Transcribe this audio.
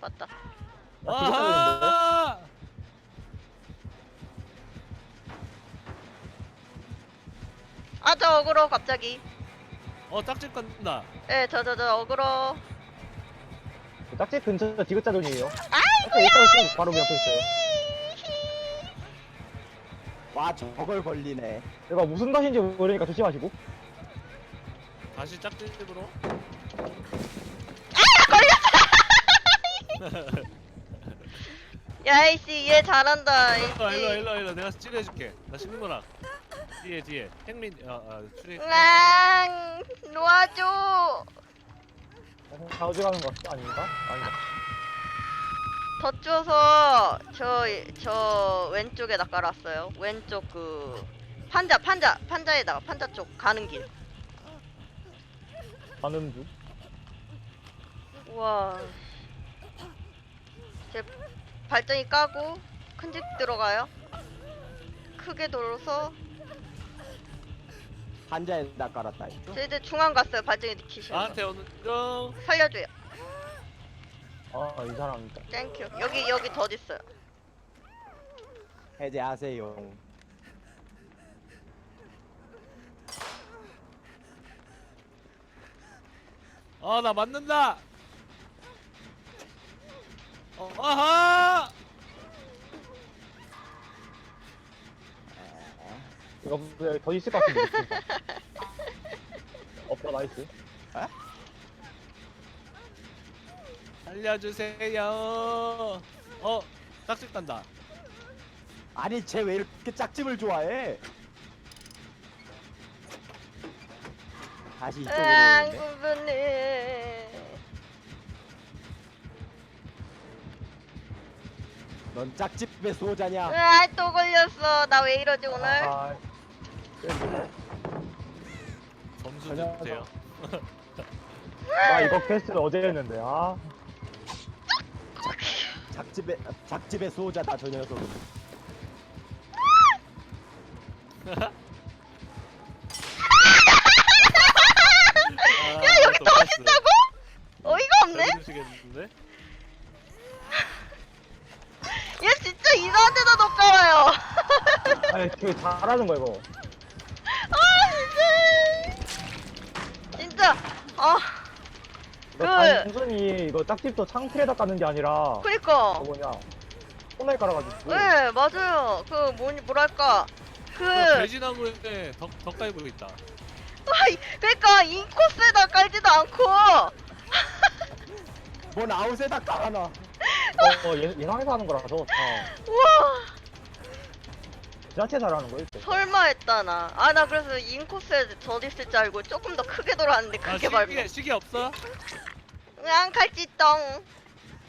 맞다. 아하! 아, 저 어그로 갑자기. 어 짝집 간다. 예, 저, 저, 저 어그로. 딱지 근처 디귿자 돈이에요. 아이고야! 일단 바로 옆에 있어요. 와 저걸 걸리네. 얘가 무슨 탓인지 모르니까 조심하시고. 다시 짝집으로. 야, 이씨, 얘 잘한다. 일로 와, 일로. 일로 와, 일로 와. 내가 찌르해줄게. 나 신문아. 뒤에 뒤에. 행민 아아 추리. 랑, 놓아줘. 가져가는 거 아닌가? 아니다. 더 쪼서 저, 저 왼쪽에다 깔았어요. 왼쪽 그 판자, 판자, 판자에다가 판자 쪽 가는 길. 가는 중. 우와. 제 발전기 까고 큰 집 들어가요. 크게 돌아서 한자에다 깔았다. 저 이제 중앙 갔어요. 발전기 키시면 나한테 오는 거. 살려줘요. 아, 이 사람. 땡큐. 여기 여기 더 있어요. 해제하세요. 아 나 맞는다. 어 아하! 이거 여기 더 있을 것 같은데. 없다, 나이스. 살려주세요. 어 짝집 간다. 아니 쟤 왜 이렇게 짝집을 좋아해? 다시 이쪽으로 으앙 오는데. 구분해. 넌 짝집의 수호자냐? 으아 또 걸렸어. 나 왜 이러지 오늘? 아, 점수 주세요. 아, 이거 퀘스트를 어제 했는데, 아. 짝집의 짝집의 수호자다 저 녀석. 야 여기 더 있다고? 어이가 없네. 주시겠는데? 얘 진짜 이상한 데다 넣어요. 아니, 되게 잘하는 거야, 이거. 아 진짜. 진짜. 아 이거 그- 단순히 이거 짝집도 창틀에다 까는 게 아니라, 그니까. 저 뭐냐. 손에 깔아가지고. 네 맞아요. 그 뭐니 뭐랄까 그그 돼지나무에 덕, 덕 깔고 있다. 아이, 그러니까 인코스에다 깔지도 않고 뭔 아웃에다 깔아놔. 어, 어, 예, 예상해서 하는 거라서. 어. 우와 지자체 잘하는 거예요, 이거. 설마 했다 나. 아 나 그래서 인코스에 저 있을 줄 알고 조금 더 크게 돌았는데 아 크게 밟고. 시계 시계 없어? 응 칼찌똥.